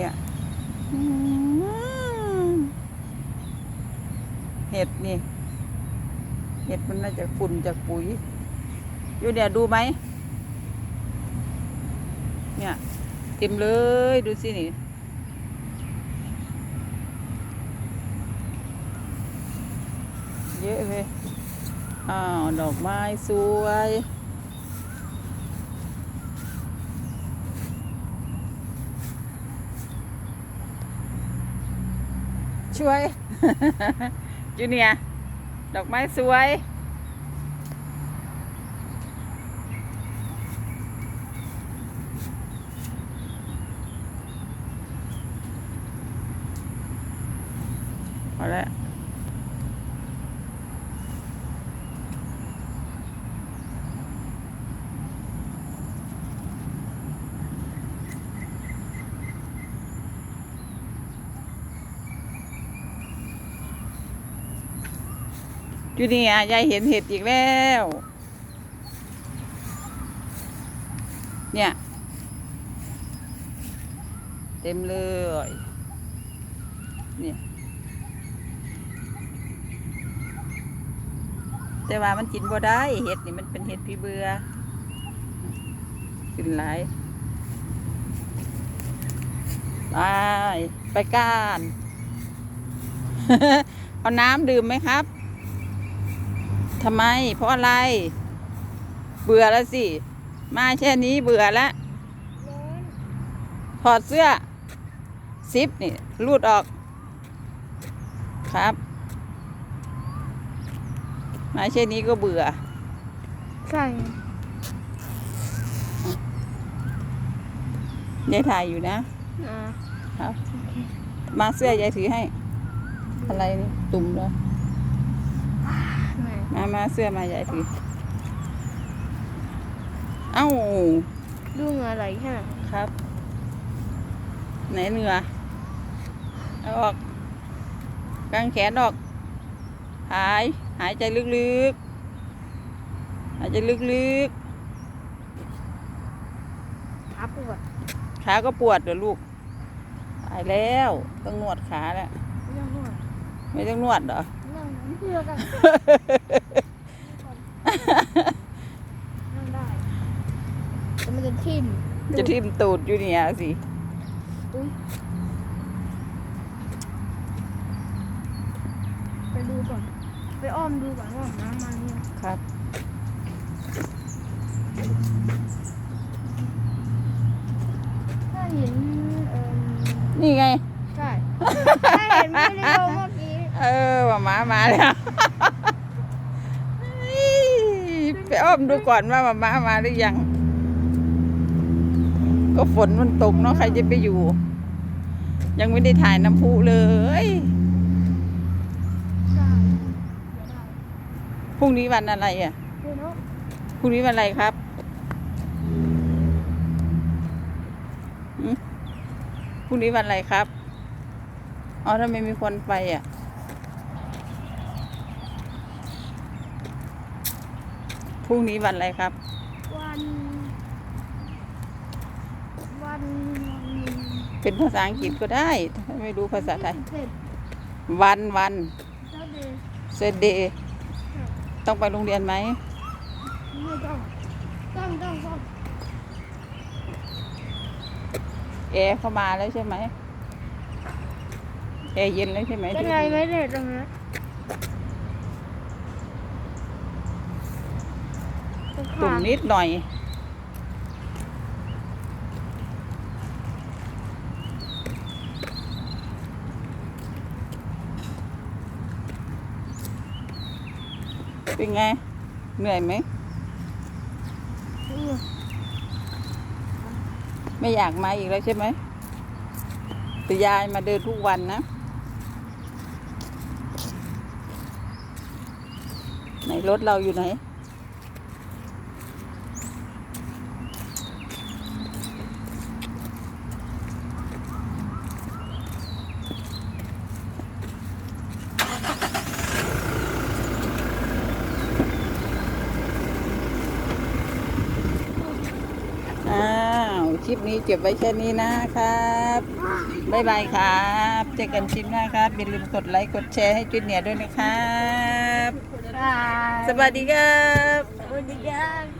เนี่ยอืมเห็ดนี่ เห็ดมันน่าจะฝุ่นจากปุ๋ย อยู่เนี่ยดูไหม เนี่ยเต็มเลยดูสินี่เยอะเลย อ้าว ดอกไม้สวย ช่วย จูเนียร์ดอกไม้สวย พอแล้ว จูเนียร์ยายเห็นเห็ดอีกแล้ว เนี่ย เต็มเลย เนี่ย แต่ว่ามันกินบ่ได้เห็ดนี่มันเป็นเห็ดพี่เบือกินหลายไปไปก้าน เอาน้ำดื่มไหมครับ ทำไม เพราะอะไร เบื่อแล้วสิ มาแค่นี้เบื่อแล้วถอดเสื้อ ซิปนี่รูดออก ครับ มาแค่นี้ก็เบื่อ ใช่ยายถ่ายอยู่นะอ่าครับ มาเสื้อยายถือให้ อะไรนี่ตุ่มเลยไหน มามาเสื้อมายายถือเอ้าดูเหงื่อไหลแค่ไหนครับ ไหนเหนือเอาออกกางแขนออก หาย หายใจลึกๆ หายใจลึกขาปวดๆขาก็ปวดเดี๋ยวลูกตายแล้ว ต้องนวดขาแล้วเรื่องนวด ไม่ต้องนวดเหรอ เรื่องนั้นเพื่อกันนั่งได้แต่มันจะทิ่มจะทิ่มตูดอยู่เนี่ยสิ อุ้ยไปดูก่อน ไปอ้อมดูก่อนว่าน้ำมันเนี่ยครับ ถ้าเห็นเอ่อนี่ไง ใช่ ถ้าเห็นไม่ มาแล้วไปอ้อมดูก่อนว่ามามามาหรือยัง ก็ฝนมันตกเนาะใครจะไปอยู่ ยังไม่ได้ถ่ายน้ำพุเลยพรุ่งนี้วันอะไรอะพรุ่งนี้วันอะไรครับพรุ่งนี้วันอะไรครับ อ๋อทำไมมีคนไปอะ รุ่งนี้วันอะไรครับ วัน วันเป็นภาษาอังกฤษก็ได้ถ้าไม่รู้ภาษาไทย เสร็จวันวันเจ้าเดย์เซเดย์ต้องไปโรงเรียนไหม ไม่ต้องต้องต้องต้องแอร์เข้ามาแล้วใช่ไหมแอร์เย็นแล้วใช่ไหมเป็นไงไม่เด็ดตรงนี้ ตุ่มนิดหน่อย เป็นไง เหนื่อยไหม ไม่อยากมาอีกแล้วใช่ไหมแต่ยายมาเดินทุกวันนะไหนรถเราอยู่ไหน อ้าว คลิปนี้เก็บไว้แค่นี้นะครับบ๊ายบายครับเจอกันคลิปหน้าครับอย่าลืมกดไลค์กดแชร์ให้จุดเนียร์ด้วยนะครับบายสวัสดีครับสวัสดีครับ